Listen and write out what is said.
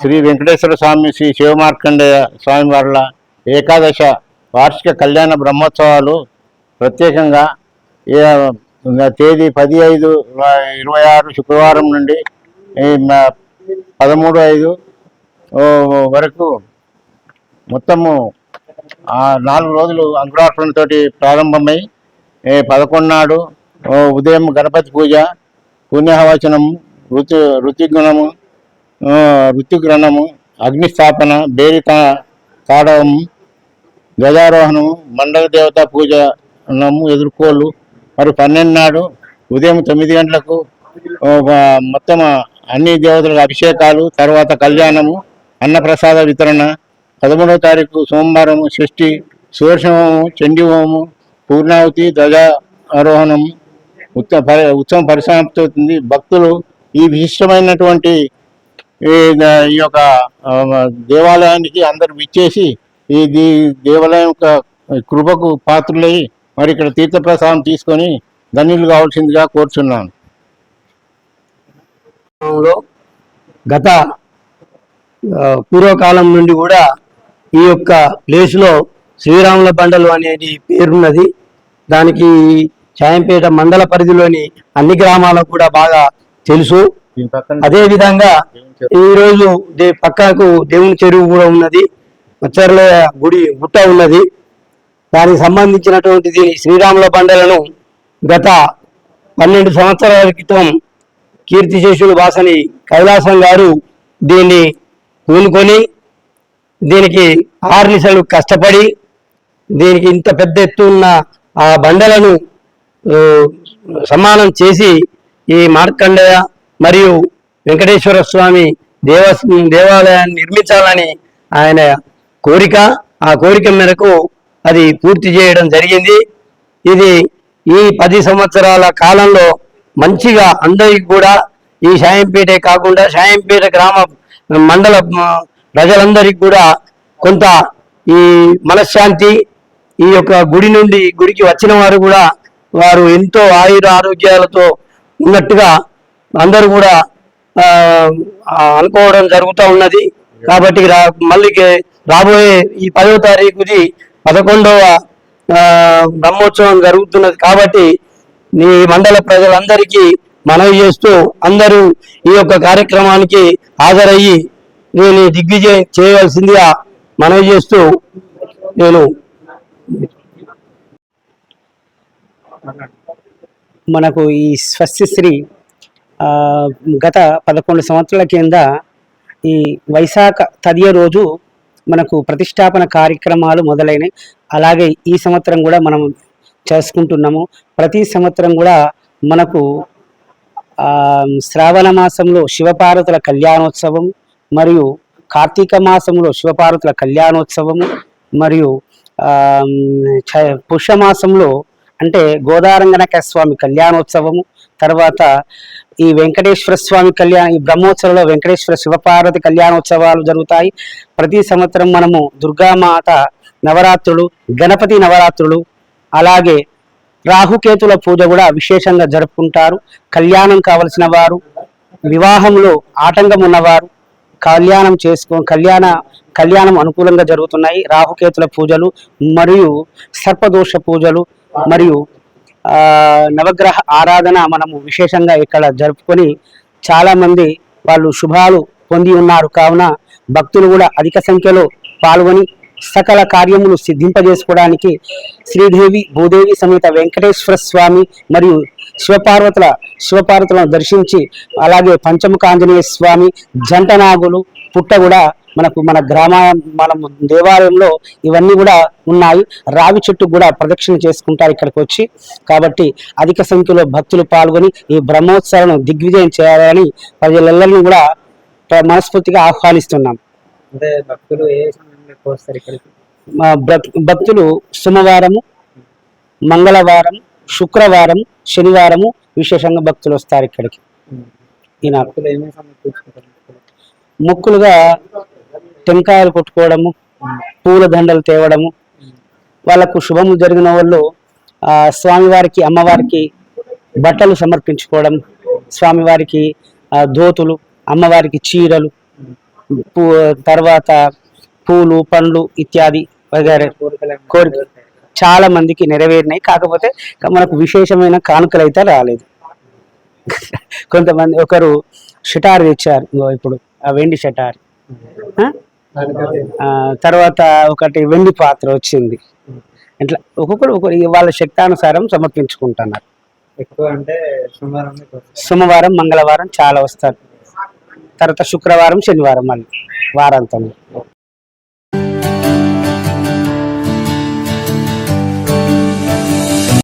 శ్రీ వెంకటేశ్వర స్వామి శ్రీ శివమార్కండేయ స్వామి వార్ల ఏకాదశ వార్షిక కళ్యాణ బ్రహ్మోత్సవాలు ప్రత్యేకంగా తేదీ పది ఐదు ఇరవై ఆరు శుక్రవారం నుండి పదమూడు ఐదు వరకు మొత్తము నాలుగు రోజులు అంకురార్పణతో ప్రారంభమై పదకొండు నాడు ఉదయం గణపతి పూజ పుణ్యహవచనము ఋతు ఋతుగుణము ఋతుగ్రహణము అగ్నిస్థాపన బేరి తా- తాడవము గజారోహణము మండల దేవత పూజనము ఎదుర్కోలు. మరి పన్నెండు నాడు ఉదయం తొమ్మిది గంటలకు మొత్తం అన్ని దేవతలకు అభిషేకాలు తర్వాత కళ్యాణము అన్నప్రసాద వితరణ పదమూడవ తారీఖు సోమవారం షష్ఠి సుదర్శనము చండీ హోమము పూర్ణావతి ధ్వజారోహణం ఉత్సవ పరి- ఉత్సవం పరిసమాప్తి అవుతుంది. భక్తులు ఈ విశిష్టమైనటువంటి ఈ ఈ యొక్క దేవాలయానికి అందరు విచ్చేసి ఈ దేవాలయం యొక్క కృపకు పాత్రులై మరి ఇక్కడ తీర్థప్రసాదం తీసుకొని ధన్యులు కావాల్సిందిగా కోరుచున్నాను. గత పూర్వకాలం నుండి కూడా ఈ యొక్క ప్లేస్లో శ్రీరాముల బండలు అనేది పేరున్నది. దానికి చాయంపేట మండల పరిధిలోని అన్ని గ్రామాలకు కూడా బాగా తెలుసు. అదే విధంగా ఈ రోజు పక్కకు దేవుని చెరువు కూడా ఉన్నది. మచ్చర్ల గుడి గుట్ట ఉన్నది. దానికి సంబంధించినటువంటి దీని శ్రీరాముల బండలను గత పన్నెండు సంవత్సరాల క్రితం కీర్తిశేషులు వాసని కైలాసం గారు దీన్ని పూనుకొని దీనికి ఆర్నిసలు కష్టపడి దీనికి ఇంత పెద్ద ఎత్తు ఉన్న ఆ బండలను సమానం చేసి ఈ మార్కండేయ మరియు వెంకటేశ్వర స్వామి దేవ దేవాలయాన్ని నిర్మించాలని ఆయన కోరిక. ఆ కోరిక మేరకు అది పూర్తి చేయడం జరిగింది. ఇది ఈ పది సంవత్సరాల కాలంలో మంచిగా అందరికి కూడా ఈ షాయంపేటే కాకుండా షాయంపేట గ్రామ మండల ప్రజలందరికీ కూడా కొంత ఈ మనశ్శాంతి ఈ యొక్క గుడి నుండి గుడికి వచ్చిన వారు కూడా వారు ఎంతో ఆయుర ఆరోగ్యాలతో ఉన్నట్టుగా అందరూ కూడా అనుకోవడం జరుగుతూ ఉన్నది. కాబట్టి రా మళ్ళీ రాబోయే ఈ పదవ తారీఖుది పదకొండవ బ్రహ్మోత్సవం జరుగుతున్నది. కాబట్టి ఈ మండల ప్రజలందరికీ మనవి చేస్తూ అందరూ ఈ యొక్క కార్యక్రమానికి హాజరయ్యి నేను దిగ్విజయం చేయవలసిందిగా మనవి చేస్తూ నేను మనకు ఈ స్వస్తిశ్రీ గత పదకొండు సంవత్సరాల కింద ఈ వైశాఖ తదియ రోజు మనకు ప్రతిష్టాపన కార్యక్రమాలు మొదలైనవి అలాగే ఈ సంవత్సరం కూడా మనం చేసుకుంటున్నాము. ప్రతి సంవత్సరం కూడా మనకు శ్రావణ మాసంలో శివపార్వతుల కళ్యాణోత్సవం మరియు కార్తీక మాసంలో శివపార్వతుల కళ్యాణోత్సవము మరియు చ- పుష్యమాసంలో అంటే గోదారంగనక స్వామి కళ్యాణోత్సవము తర్వాత ఈ వెంకటేశ్వర స్వామి కళ్యాణ ఈ బ్రహ్మోత్సవంలో వెంకటేశ్వర శివపార్వతి కళ్యాణోత్సవాలు జరుగుతాయి. ప్రతి సంవత్సరం మనము దుర్గామాత నవరాత్రులు గణపతి నవరాత్రులు అలాగే రాహుకేతుల పూజ కూడా విశేషంగా జరుపుకుంటారు. కళ్యాణం కావలసిన వారు వివాహంలో ఆటంకం ఉన్నవారు కళ్యాణం చేసుకో కళ్యాణ కళ్యాణం అనుకూలంగా జరుగుతున్నాయి. రాహుకేతుల పూజలు మరియు సర్పదోష పూజలు మరియు నవగ్రహ ఆరాధన మనము విశేషంగా ఇక్కడ జరుపుకొని చాలామంది వాళ్ళు శుభాలు పొంది ఉన్నారు. కావున భక్తులు కూడా అధిక సంఖ్యలో పాల్గొని సకల కార్యములు సిద్ధింపజేసుకోవడానికి శ్రీదేవి భూదేవి సమేత వెంకటేశ్వర స్వామి మరియు శివపార్వతుల శివపార్వతులను దర్శించి అలాగే పంచముఖ ఆంజనేయ స్వామి జంటనాగులు పుట్ట కూడా మనకు మన గ్రామ మన దేవాలయంలో ఇవన్నీ కూడా ఉన్నాయి. రావి చెట్టు కూడా ప్రదక్షిణ చేసుకుంటారు ఇక్కడికి వచ్చి. కాబట్టి అధిక సంఖ్యలో భక్తులు పాల్గొని ఈ బ్రహ్మోత్సవాలను దిగ్విజయం చేయాలని ప్రజలందరినీ కూడా మనస్ఫూర్తిగా ఆహ్వానిస్తున్నాం. అంటే భక్తులు ఏ సోమవారము మంగళవారం శుక్రవారం శనివారము విశేషంగా భక్తులు వస్తారు ఇక్కడికి. ఈయన మొక్కులుగా టెంకాయలు కొట్టుకోవడము పూల దండలు తేవడము. వాళ్ళకు శుభము జరిగిన వాళ్ళు ఆ, స్వామివారికి అమ్మవారికి బట్టలు సమర్పించుకోవడం స్వామివారికి దోతులు ధోతులు అమ్మవారికి చీరలు పూ తర్వాత పూలు పండ్లు ఇత్యాది వగైరే కోరిక చాలా మందికి నెరవేరినాయి. కాకపోతే మనకు విశేషమైన కానుకలు అయితే రాలేదు. కొంతమంది ఒకరు షటార్ తెచ్చారు ఇప్పుడు ఆ వెండి షటార్. తర్వాత ఒకటి వెండి పాత్ర వచ్చింది. ఇట్లా ఒక్కొక్కరు ఒక్కొక్కరు వాళ్ళ శక్తానుసారం సమర్పించుకుంటున్నారు. ఎక్కువ అంటే సోమవారం సోమవారం మంగళవారం చాలా వస్తారు. తర్వాత శుక్రవారం శనివారం మళ్ళీ వారాంతం